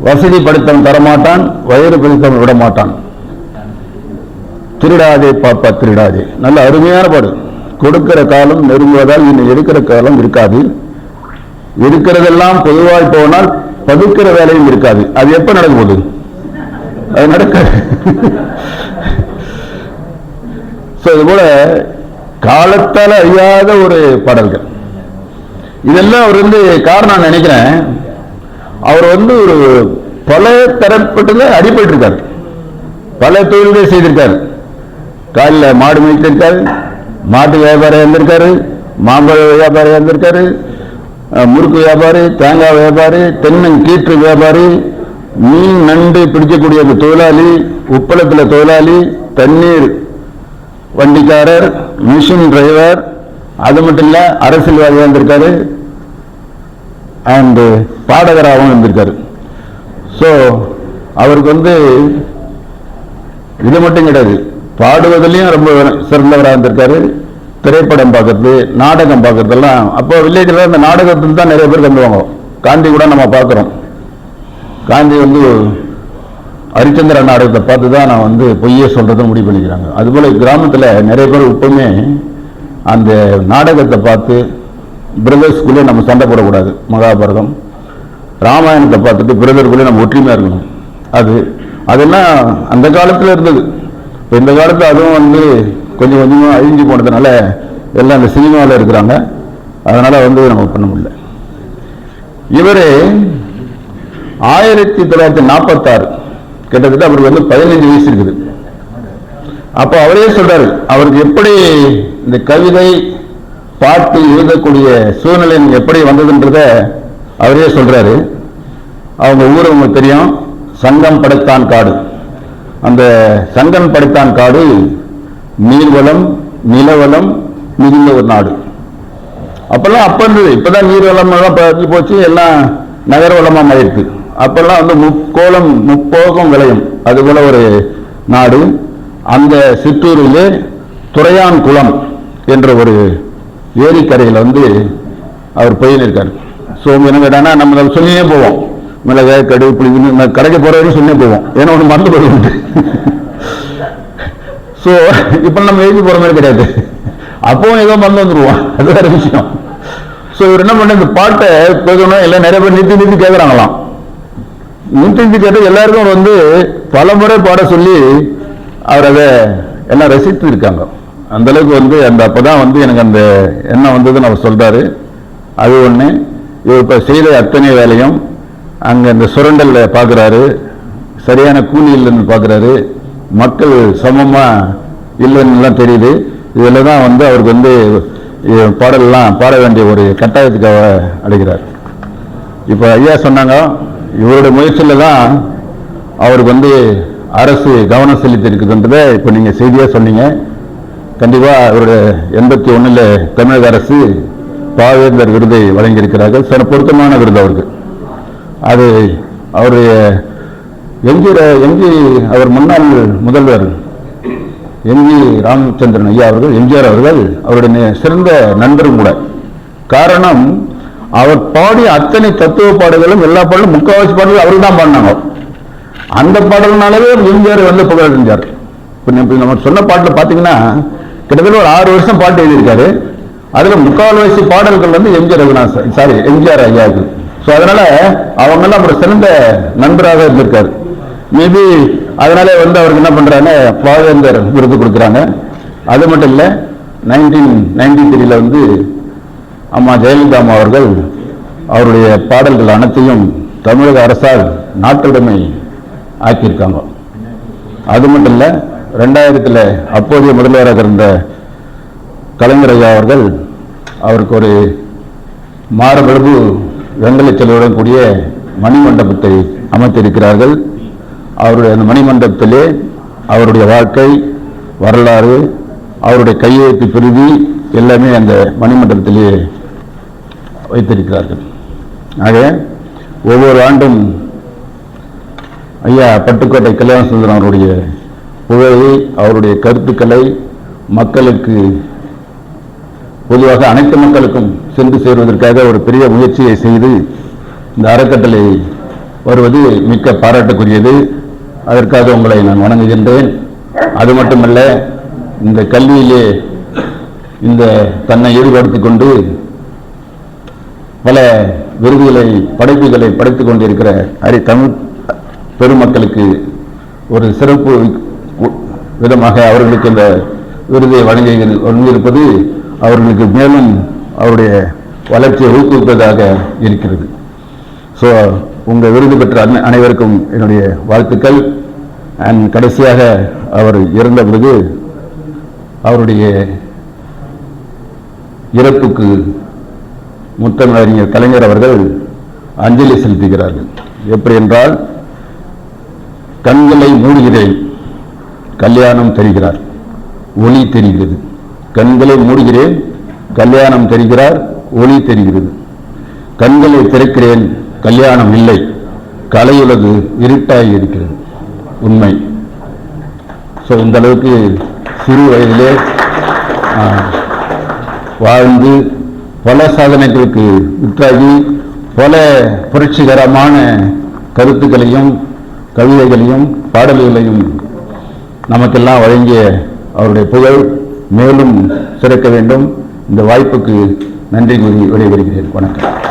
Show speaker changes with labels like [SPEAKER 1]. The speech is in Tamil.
[SPEAKER 1] வசதி படைத்தவன் தரமாட்டான் வயிறு பிடித்தவன் விடமாட்டான். திருடாதே பாப்பா திருடாதே. நல்ல அருமையான பாடு. கொடுக்கிற காலம் நெருங்குவதால் இன்னும் எடுக்கிற காலம் இருக்காது. இருக்கிறதெல்லாம் பொதுவாய் போனால் பதுக்கிற வேலையும் இருக்காது. அது எப்ப நடக்கும் போது அது நடக்காது. So, இது போல காலத்தால் அழியாத ஒரு பாடல்கள். இதெல்லாம் அவர் வந்து காரணம் நினைக்கிறேன். அவர் வந்து ஒரு பல தரப்பட்டத அடிபட்டிருக்கார். பல தொழில்களை செய்திருக்கார். காலில் மாடு மேய்த்திருக்காரு மாட்டு வியாபாரம் இருந்திருக்காரு மாம்பழ வியாபாரம் இருந்திருக்காரு முறுக்கு வியாபாரி தேங்காய் வியாபாரி தென்னங்கீற்று வியாபாரி மீன் நண்டு பிடிக்கக்கூடிய அந்த தொழிலாளி உப்பளத்தில் தொழிலாளி தண்ணீர் வண்டிக்காரர் மிஷின் டிரைவர் அது மட்டும் இல்லை அரசியல்வாதியாக இருந்திருக்காரு. அண்டு uh, பாடகராகவும் இருந்திருக்காரு. ஸோ அவருக்கு வந்து இது மட்டும் கிடையாது. பாடுவதிலையும் ரொம்ப சிறந்தவராக இருந்திருக்காரு. திரைப்படம் பார்க்கறது நாடகம் பார்க்கறதெல்லாம் அப்போ வில்லேஜில் இந்த நாடகத்தில் தான் நிறைய பேர் கண்டுவாங்க காந்தி கூட நம்ம பார்க்குறோம். காந்தி வந்து ஹரிச்சந்திர நாடகத்தை பார்த்து தான் நான் வந்து பொய்யே சொல்கிறத முடிவு பண்ணிக்கிறாங்க. அதுபோல் கிராமத்தில் நிறைய பேர் இப்போவுமே அந்த நாடகத்தை பார்த்து பிரதர்ஸ்குள்ளே நம்ம சண்டை போடக்கூடாது. மகாபாரதம். ராமாயணத்தை பார்த்துட்டு பிரதர்குள்ளே நம்ம ஒற்றுமையாக இருக்கணும். அது அதெல்லாம் அந்த காலத்தில் இருந்தது. இப்போ இந்த காலத்தில் அதுவும் வந்து கொஞ்சம் கொஞ்சமாக அழிஞ்சு போனதுனால எல்லாம் அந்த சினிமாவில் இருக்கிறாங்க. அதனால் வந்து நம்ம பண்ண முடியல. இவர் ஆயிரத்தி தொள்ளாயிரத்தி நாற்பத்தாறு கிட்டத்தட்ட அவருக்கு வந்து பதினஞ்சு வயசு இருக்குது. அப்போ அவரே சொல்கிறாரு அவருக்கு எப்படி இந்த கவிதை பாட்டு எழுதக்கூடிய சூழ்நிலை எப்படி வந்ததுன்றத அவரே சொல்கிறாரு அவங்க ஊர் உங்களுக்கு தெரியும். சங்கம் படைத்தான் காடு. அந்த சங்கம் படைத்தான் காடு நீர்வளம் நிலவளம் மிகுந்த ஒரு நாடு. அப்போல்லாம் அப்போ இருந்தது. இப்போ தான் நீர்வளம் எல்லாம் பறந்து போச்சு. எல்லாம் நகர்வளமாக வளமா அப்போல்லாம் வந்து முக்கோளம் முப்போகம் விளையும். அதுபோல் ஒரு நாடு. அந்த சிற்றூரிலே துறையான் குளம் என்ற ஒரு ஏரிக்கரையில் வந்து அவர் போயிருக்காரு ஸோ என்ன நம்ம அதை சொல்லியே போவோம். மிளகாய் கடுகு புளி கடைக்கு போகிற வரைக்கும் சொல்லியே போவோம். ஏன்னா ஒன்று மறந்து போயிட்டு ஸோ இப்போ நம்ம எழுதி போற மாதிரி கிடையாது. அப்பவும் ஏதோ மறந்து வந்துடுவோம் அது வேற விஷயம். ஸோ இவர் என்ன பண்ண இந்த பாட்டை கேட்கணும் எல்லாம் நிறைய பேர் நிறுத்தி நிறுத்தி கேட்குறாங்களாம் நிறுத்தி நிறுத்தி கேட்டு எல்லாருக்கும் வந்து பல முறை பாட சொல்லி அவர் அதை எல்லாம் ரசித்து இருக்காங்க அந்த அளவுக்கு வந்து அந்த அப்பதான் வந்து எனக்கு அந்த எண்ணம் வந்ததுன்னு அவர் சொல்றாரு. அது ஒண்ணு. இவர் இப்ப செய்த அத்தனை வேலையும் அங்க இந்த சுரண்டல்ல பாக்குறாரு. சரியான கூலி இல்லைன்னு பாக்குறாரு. மக்கள் சமமா இல்லைன்னு எல்லாம் தெரியுது. இதுல தான் வந்து அவருக்கு வந்து இ- பாடல்லாம் பாட வேண்டிய ஒரு கட்டாயத்துக்கு அடைகிறார் இப்போ ஐயா சொன்னாங்க இவருடைய முயற்சியில தான் அவருக்கு வந்து அரசு கவனம் செலுத்தி இருக்குதுன்றதை இப்போ நீங்க செய்தியா சொன்னீங்க. கண்டிப்பா அவருடைய எண்பத்தி ஒண்ணுல தமிழக அரசு பாவேந்தர் விருதை வழங்கியிருக்கிறார்கள். சில பொருத்தமான விருது அவருக்கு. அது அவருடைய எம்ஜி எம்ஜி அவர் முன்னாள் முதல்வர் எம்ஜி ராமச்சந்திரன் ஐயா அவர்கள் எம்ஜிஆர் அவர்கள் அவருடைய சிறந்த நண்பரும் கூட. காரணம் அவர் பாடிய அத்தனை தத்துவ பாடல்களும் எல்லா பாடலும் முக்கால்வாசி பாடல்கள் அவர்கள் தான் பாடினாங்க. அந்த பாடல்னாலவே எம்ஜிஆர் வந்து புகழ் செஞ்சார் இப்போ நம்ம சொன்ன பாட்டில் பார்த்தீங்கன்னா கிட்டத்தட்ட ஒரு ஆறு வருஷம் பாட்டு எழுதியிருக்காரு. அதுல முக்கால்வாசி பாடல்கள் வந்து எம்ஜிஆர் ரகுநாத் சாரி எம்ஜிஆர் ஐயாவுக்கு ஸோ அதனால அவங்கெல்லாம் ஒரு சிறந்த நண்பராக இருந்திருக்காரு. மேபி அதனால வந்து அவருக்கு என்ன பண்றாங்க பாவேந்தர் விருது கொடுக்குறாங்க. அது மட்டும் இல்லை நைன்டீன் நைன்டி த்ரீல வந்து அம்மா ஜெயலலிதா அம்மா அவர்கள் அவருடைய பாடல்கள் அனைத்தையும் தமிழக அரசால் நாட்டுடைமை ஆக்கியிருக்காங்க. அது மட்டும் இல்லை ரெண்டாயிரத்தில் அப்போதைய முதல்வராக இருந்த கலைஞர் ஐயா அவர்கள் அவருக்கு ஒரு மாரபிளவு வெங்கலச் செலவுடன் கூடிய மணிமண்டபத்தை அமைத்திருக்கிறார்கள். அவருடைய அந்த மணிமண்டபத்திலே அவருடைய வாழ்க்கை வரலாறு அவருடைய கையெழுத்து பிரிவி எல்லாமே அந்த மணிமண்டபத்திலே வைத்திருக்கிறார்கள். ஆக ஒவ்வொரு ஆண்டும் ஐயா பட்டுக்கோட்டை கல்யாண சுந்தரம் அவருடைய புகழை அவருடைய கருத்துக்களை மக்களுக்கு பொதுவாக அனைத்து மக்களுக்கும் சென்று சேர்வதற்காக ஒரு பெரிய முயற்சியை செய்து இந்த அறக்கட்டளை வருவது மிக்க பாராட்டுக்குரியது. அதற்காக உங்களை நான் வணங்குகின்றேன். அது மட்டுமல்ல இந்த கல்வியிலே இந்த தன்னை ஈடுபடுத்திக் கொண்டு பல விருதுகளை படைப்புகளை படைத்துக் கொண்டிருக்கிற அரி தமிழ் பெருமக்களுக்கு ஒரு சிறப்பு விதமாக அவர்களுக்கு இந்த விருதை வழங்கி வழங்கியிருப்பது அவர்களுக்கு மேலும் அவருடைய வளர்ச்சியை ஊக்குவிப்பதாக இருக்கிறது. ஸோ உங்கள் விருது பெற்ற அனைவருக்கும் என்னுடைய வாழ்த்துக்கள். அண்ட் கடைசியாக அவர் இறந்த பிறகு அவருடைய இறப்புக்கு முத்தமிழறிஞர் கலைஞர் அவர்கள் அஞ்சலி செலுத்துகிறார்கள். எப்படி என்றால் கண்களை மூடுகிறேன். கல்யாணம் தெரிகிறார். ஒளி தெரிகிறது. கண்களை மூடுகிறேன் கல்யாணம் தெரிகிறார் ஒளி தெரிகிறது. கண்களை திறக்கிறேன் கல்யாணம் இல்லை. கலையுலகு இருட்டாகி இருக்கிறது. உண்மை. ஸோ இந்த அளவுக்கு சிறு வயதிலே வாழ்ந்து பல சாதனைகளுக்கு விற்றாகி பல புரட்சிகரமான கருத்துக்களையும் கவிதைகளையும் பாடல்களையும் நமக்கெல்லாம் வழங்கிய அவருடைய புகழ் மேலும் சிறக்க வேண்டும். இந்த வாய்ப்புக்கு நன்றி கூறி விடைபெறுகிறேன். வணக்கம்.